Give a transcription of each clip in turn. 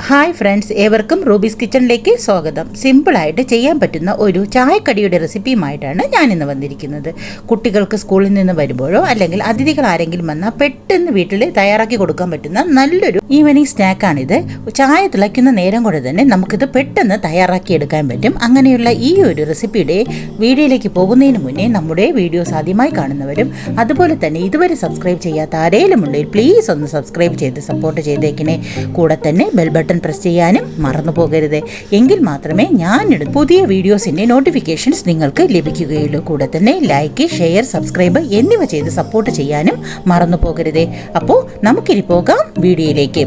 Hi friends ഏവർക്കും rubies കിച്ചണിലേക്ക് സ്വാഗതം. സിമ്പിളായിട്ട് ചെയ്യാൻ പറ്റുന്ന ഒരു ചായക്കടിയുടെ റെസിപ്പിയുമായിട്ടാണ് ഞാൻ ഇന്ന് വന്നിരിക്കുന്നത്. കുട്ടികൾക്ക് സ്കൂളിൽ നിന്ന് വരുമ്പോഴോ അല്ലെങ്കിൽ അതിഥികൾ ആരെങ്കിലും വന്നാൽ പെട്ടെന്ന് വീട്ടിൽ തയ്യാറാക്കി കൊടുക്കാൻ പറ്റുന്ന നല്ലൊരു ഈവനിങ് സ്നാക്കാണിത്. ചായ തിളയ്ക്കുന്ന നേരം കൊണ്ട് തന്നെ നമുക്കിത് പെട്ടെന്ന് തയ്യാറാക്കി എടുക്കാൻ പറ്റും. അങ്ങനെയുള്ള ഈ ഒരു റെസിപ്പിയുടെ വീഡിയോയിലേക്ക് പോകുന്നതിന് മുന്നേ നമ്മുടെ വീഡിയോസ് ആദ്യമായി കാണുന്നവരും അതുപോലെ തന്നെ ഇതുവരെ സബ്സ്ക്രൈബ് ചെയ്യാത്ത ആരെങ്കിലും ഉണ്ടെങ്കിൽ പ്ലീസ് ഒന്ന് സബ്സ്ക്രൈബ് ചെയ്ത് സപ്പോർട്ട് ചെയ്തേക്കിനെ. കൂടെ തന്നെ ബെൽ ബട്ടൺ പ്രസ് ചെയ്യാനും മറന്നു പോകരുത്. എങ്കിൽ മാത്രമേ ഞാൻ പുതിയ വീഡിയോസിന്റെ നോട്ടിഫിക്കേഷൻസ് നിങ്ങൾക്ക് ലഭിക്കുകയുള്ളൂ. കൂടെ തന്നെ ലൈക്ക് ഷെയർ സബ്സ്ക്രൈബ് എന്നിവ ചെയ്ത് സപ്പോർട്ട് ചെയ്യാനും മറന്നു പോകരുത്. അപ്പോൾ നമുക്കിനി പോകാം വീഡിയോയിലേക്ക്.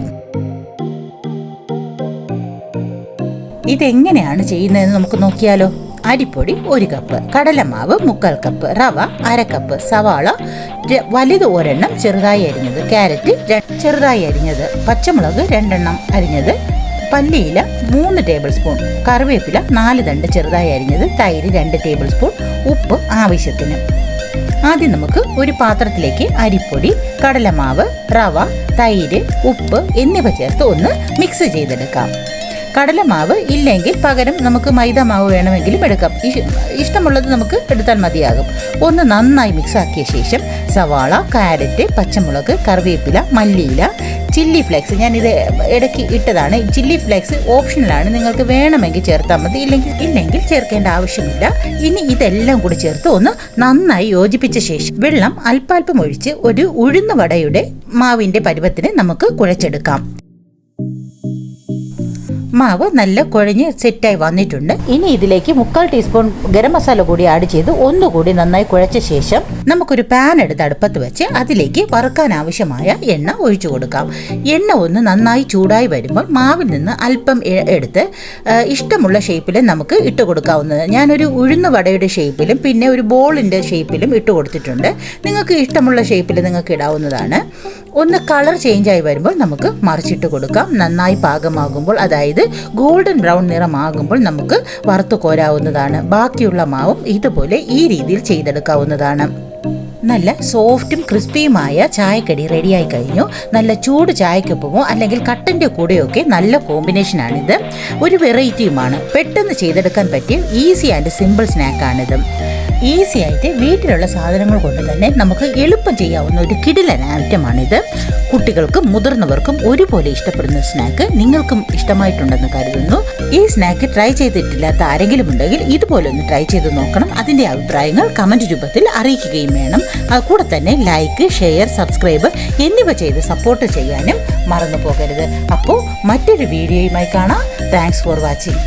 ഇതെങ്ങനെയാണ് ചെയ്യുന്നതെന്ന് നമുക്ക് നോക്കിയാലോ. അരിപ്പൊടി ഒരു കപ്പ് കടലമാവ് മുക്കാൽ കപ്പ് റവ അര കപ്പ് സവാള വലുത് ഒരെണ്ണം ചെറുതായി അരിഞ്ഞത് ക്യാരറ്റ് ചെറുതായി അരിഞ്ഞത് പച്ചമുളക് രണ്ടെണ്ണം അരിഞ്ഞത് പല്ലിയില മൂന്ന് ടേബിൾ സ്പൂൺ കറിവേപ്പില നാല് തണ്ട് ചെറുതായി അരിഞ്ഞത് തൈര് രണ്ട് ടേബിൾ സ്പൂൺ ഉപ്പ് ആവശ്യത്തിന്. ആദ്യം നമുക്ക് ഒരു പാത്രത്തിലേക്ക് അരിപ്പൊടി കടലമാവ് റവ തൈര് ഉപ്പ് എന്നിവ ചേർത്ത് ഒന്ന് മിക്സ് ചെയ്തെടുക്കാം. കടലമാവ് ഇല്ലെങ്കിൽ പകരം നമുക്ക് മൈദ മാവ് വേണമെങ്കിലും എടുക്കാം. ഇഷ്ടമുള്ളത് നമുക്ക് എടുത്താൽ മതിയാകും. ഒന്ന് നന്നായി മിക്സ് ആക്കിയ ശേഷം സവാള കാരറ്റ് പച്ചമുളക് കറിവേപ്പില മല്ലിയില ചില്ലി ഫ്ലേക്സ് ഞാനിത് ഇടയ്ക്ക് ഇട്ടതാണ്. ചില്ലി ഫ്ലേക്സ് ഓപ്ഷനിലാണ് നിങ്ങൾക്ക് വേണമെങ്കിൽ ചേർത്താൽ മതി. ഇല്ലെങ്കിൽ ഇല്ലെങ്കിൽ ചേർക്കേണ്ട ആവശ്യമില്ല. ഇനി ഇതെല്ലാം കൂടി ചേർത്ത് ഒന്ന് നന്നായി യോജിപ്പിച്ച ശേഷം വെള്ളം അല്പാൽപ്പം ഒഴിച്ച് ഒരു ഉഴുന്ന വടയുടെ മാവിന്റെ പരുവത്തിന് നമുക്ക് കുഴച്ചെടുക്കാം. മാവ് നല്ല കുഴഞ്ഞ് സെറ്റായി വന്നിട്ടുണ്ട്. ഇനി ഇതിലേക്ക് മുക്കാൽ ടീസ്പൂൺ ഗരം മസാല കൂടി ആഡ് ചെയ്ത് ഒന്നുകൂടി നന്നായി കുഴച്ച ശേഷം നമുക്കൊരു പാൻ എടുത്ത് അടുപ്പത്ത് വെച്ച് അതിലേക്ക് വറുക്കാൻ ആവശ്യമായ എണ്ണ ഒഴിച്ചു കൊടുക്കാം. എണ്ണ ഒന്ന് നന്നായി ചൂടായി വരുമ്പോൾ മാവിൽ നിന്ന് അല്പം എടുത്ത് ഇഷ്ടമുള്ള ഷേപ്പിൽ നമുക്ക് ഇട്ട് കൊടുക്കാവുന്നത്. ഞാനൊരു ഉഴുന്ന വടയുടെ ഷേപ്പിലും പിന്നെ ഒരു ബോളിന്റെ ഷേപ്പിലും ഇട്ട് കൊടുത്തിട്ടുണ്ട്. നിങ്ങൾക്ക് ഇഷ്ടമുള്ള ഷേപ്പിൽ നിങ്ങൾക്ക് ഇടാവുന്നതാണ്. ഒന്ന് കളർ ചേഞ്ച് ആയി വരുമ്പോൾ നമുക്ക് മറിച്ചിട്ട് കൊടുക്കാം. നന്നായി പാകമാകുമ്പോൾ അതായത് ഗോൾഡൻ ബ്രൗൺ നിറമാകുമ്പോൾ നമുക്ക് വറുത്തു കോരാവുന്നതാണ്. ബാക്കിയുള്ള മാവും ഇതുപോലെ ഈ രീതിയിൽ ചെയ്തെടുക്കാവുന്നതാണ്. നല്ല സോഫ്റ്റും ക്രിസ്പിയുമായ ചായക്കടി റെഡിയായി കഴിഞ്ഞു. നല്ല ചൂട് ചായക്കൊപ്പമോ അല്ലെങ്കിൽ കട്ടന്റെ കൂടെയൊക്കെ നല്ല കോമ്പിനേഷനാണിത് ഒരു വെറൈറ്റിയുമാണ്. പെട്ടെന്ന് ചെയ്തെടുക്കാൻ പറ്റിയ ഈസി ആൻഡ് സിമ്പിൾ സ്നാക്കാണിത്. ഈസി ആയിട്ട് വീട്ടിലുള്ള സാധനങ്ങൾ കൊണ്ട് തന്നെ നമുക്ക് എളുപ്പം ചെയ്യാവുന്ന ഒരു കിടിലൻ ഐറ്റമാണിത്. കുട്ടികൾക്കും മുതിർന്നവർക്കും ഒരുപോലെ ഇഷ്ടപ്പെടുന്ന സ്നാക്ക് നിങ്ങൾക്കും ഇഷ്ടമായിട്ടുണ്ടെന്ന് കരുതുന്നു. ഈ സ്നാക്ക് ട്രൈ ചെയ്തിട്ടില്ലാത്ത ആരെങ്കിലും ഉണ്ടെങ്കിൽ ഇതുപോലെ ഒന്ന് ട്രൈ ചെയ്ത് നോക്കണം. അതിന്റെ അഭിപ്രായങ്ങൾ കമന്റ് രൂപത്തിൽ അറിയിക്കുകയും വേണം. കൂടെ തന്നെ ലൈക്ക് ഷെയർ സബ്സ്ക്രൈബ് എന്നിവ ചെയ്ത് സപ്പോർട്ട് ചെയ്യാനും മറന്നു പോകരുത്. അപ്പോൾ മറ്റൊരു വീഡിയോയുമായി കാണാം. Thanks for watching